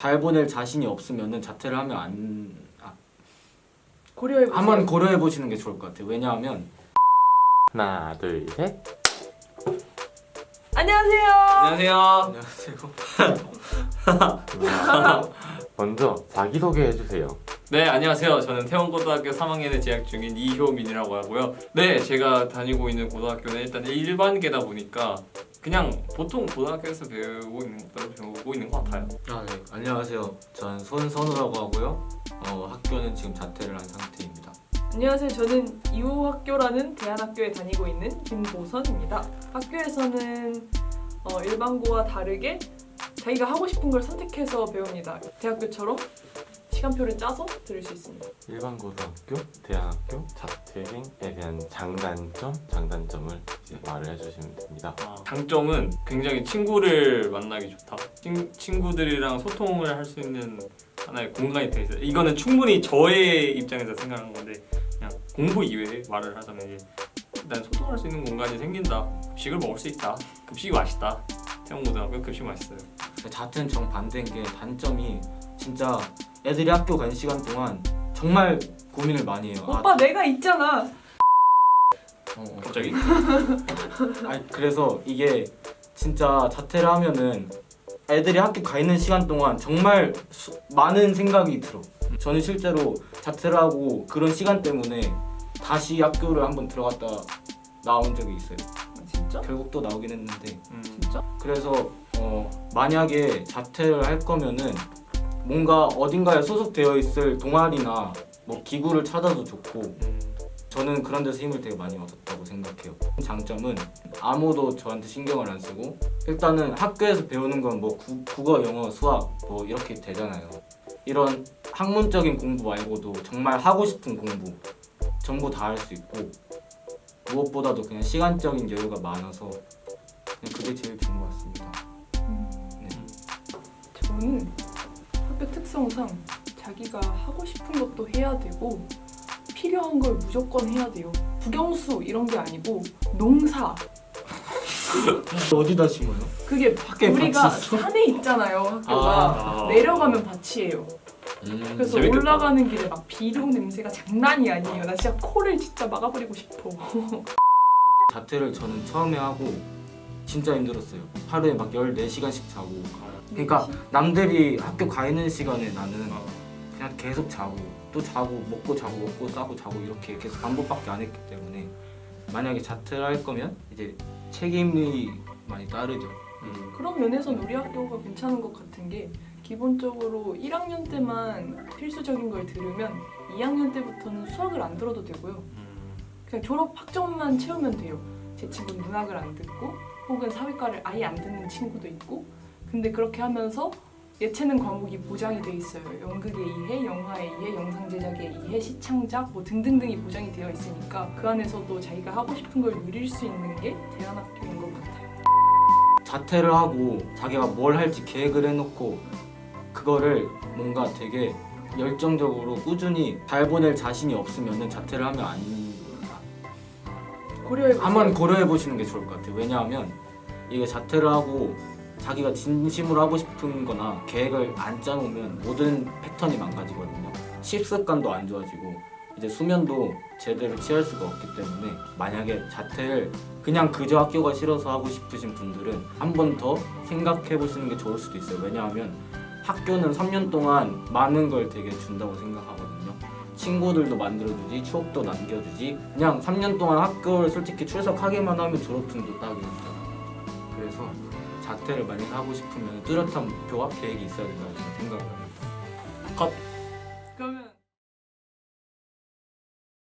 잘 보낼 자신이 없으면은 자퇴를 하면 안 아, 고려해 보세요. 한번 고려해 보시는 게 좋을 것 같아요. 왜냐하면 하나 둘 셋. 안녕하세요. 안녕하세요. 안녕하세요. 먼저 자기 소개해 주세요. 네, 안녕하세요. 저는 태원고등학교 3학년에 재학 중인 이효민이라고 하고요. 네, 제가 다니고 있는 고등학교는 일단 일반계다 보니까 그냥 보통 고등학교에서 배우고 있는 것들을 배우고 있는 것 같아요. 아, 네. 안녕하세요. 전 손선우라고 하고요. 어, 학교는 지금 자퇴를 한 상태입니다. 안녕하세요. 저는 이호학교라는 대안학교에 다니고 있는 김보선입니다. 학교에서는 어, 일반고와 다르게 자기가 하고 싶은 걸 선택해서 배웁니다. 대학교처럼 시간표를 짜서 들을 수 있습니다. 일반 고등학교, 대학교, 자퇴행에 대한 장단점, 장단점을 이제 말을 해주시면 됩니다. 아, 장점은 굉장히 친구를 만나기 좋다. 친, 친구들이랑 소통을 할 수 있는 하나의 공간이 돼 있어요. 이거는 충분히 저의 입장에서 생각하는 건데 그냥 공부 이외에 말을 하자면 이제 일단 소통할 수 있는 공간이 생긴다. 급식을 먹을 수 있다. 급식이 맛있다. 태원고등학교 급식 맛있어요. 자퇴는 정 반대인 게 단점이 진짜 애들이 학교 간 시간 동안 정말 고민을 많이 해요. 오빠 내가 있잖아. 어, 어. 갑자기? 아니 그래서 이게 진짜 자퇴를 하면은 애들이 학교 가 있는 시간 동안 정말 수- 많은 생각이 들어. 저는 실제로 자퇴를 하고 그런 시간 때문에 다시 학교를 한번 들어갔다 나온 적이 있어요. 진짜? 결국 또 나오긴 했는데 음, 진짜? 그래서 어, 만약에 자퇴를 할 거면은 뭔가 어딘가에 소속되어 있을 동아리나 뭐 기구를 찾아도 좋고 음, 저는 그런 데서 힘을 되게 많이 얻었다고 생각해요. 장점은 아무도 저한테 신경을 안 쓰고 일단은 학교에서 배우는 건 뭐 국어, 영어, 수학 뭐 이렇게 되잖아요. 이런 학문적인 공부 말고도 정말 하고 싶은 공부 전부 다 할 수 있고 무엇보다도 그냥 시간적인 여유가 많아서 그냥 그게 제일 좋은 것 같습니다. 네. 저는 특성상 자기가 하고 싶은 것도 해야 되고 필요한 걸 무조건 해야 돼요. 국영수 이런 게 아니고 농사 어디다 심어요? 그게 학교에 우리가 밭이 있어? 산에 있잖아요 학교가 아. 내려가면 밭이에요 음, 그래서 재밌겠다. 올라가는 길에 막 비료 냄새가 장난이 아니에요 나 진짜 코를 진짜 막아버리고 싶어 자퇴를 저는 처음에 하고 진짜 힘들었어요. 하루에 막 14시간씩 자고 그러니까 남들이 학교 가 있는 시간에 나는 어, 그냥 계속 자고 또 자고 먹고 자고 먹고 싸고 자고 이렇게 계속 반복밖에 안 했기 때문에 만약에 자퇴를 할 거면 이제 책임이 많이 따르죠. 음, 그런 면에서는 우리 학교가 괜찮은 것 같은 게 기본적으로 1학년 때만 필수적인 걸 들으면 2학년 때부터는 수학을 안 들어도 되고요 음. 그냥 졸업 학점만 채우면 돼요. 제 친구는 문학을 안 듣고 혹은 사회과를 아예 안 듣는 친구도 있고 근데 그렇게 하면서 예체능 과목이 보장이 돼 있어요. 연극에 2회, 영화에 2회, 영상 제작에 2회, 시창작 뭐 등등등이 보장이 되어 있으니까 그 안에서도 자기가 하고 싶은 걸 누릴 수 있는 게 대안학교인 것 같아요. 자퇴를 하고 자기가 뭘 할지 계획을 해놓고 그거를 뭔가 되게 열정적으로 꾸준히 잘 보낼 자신이 없으면은 자퇴를 하면 안 고려해. 한번 고려해 보시는 게 좋을 것 같아요. 왜냐하면 이게 자퇴를 하고 자기가 진심으로 하고 싶은 거나 계획을 안 짜놓으면 모든 패턴이 망가지거든요. 식습관도 안 좋아지고 이제 수면도 제대로 취할 수가 없기 때문에 만약에 자퇴를 그냥 그저 학교가 싫어서 하고 싶으신 분들은 한 번 더 생각해 보시는 게 좋을 수도 있어요. 왜냐하면 학교는 3년 동안 많은 걸 되게 준다고 생각하거든요. 친구들도 만들어주지, 추억도 남겨주지. 그냥 3년 동안 학교를 솔직히 출석하기만 하면 졸업증도 따게 되잖아. 그래서 자퇴를 만약 하고 싶으면 뚜렷한 목표와 계획이 있어야 된다고 생각을 합니다. 컷.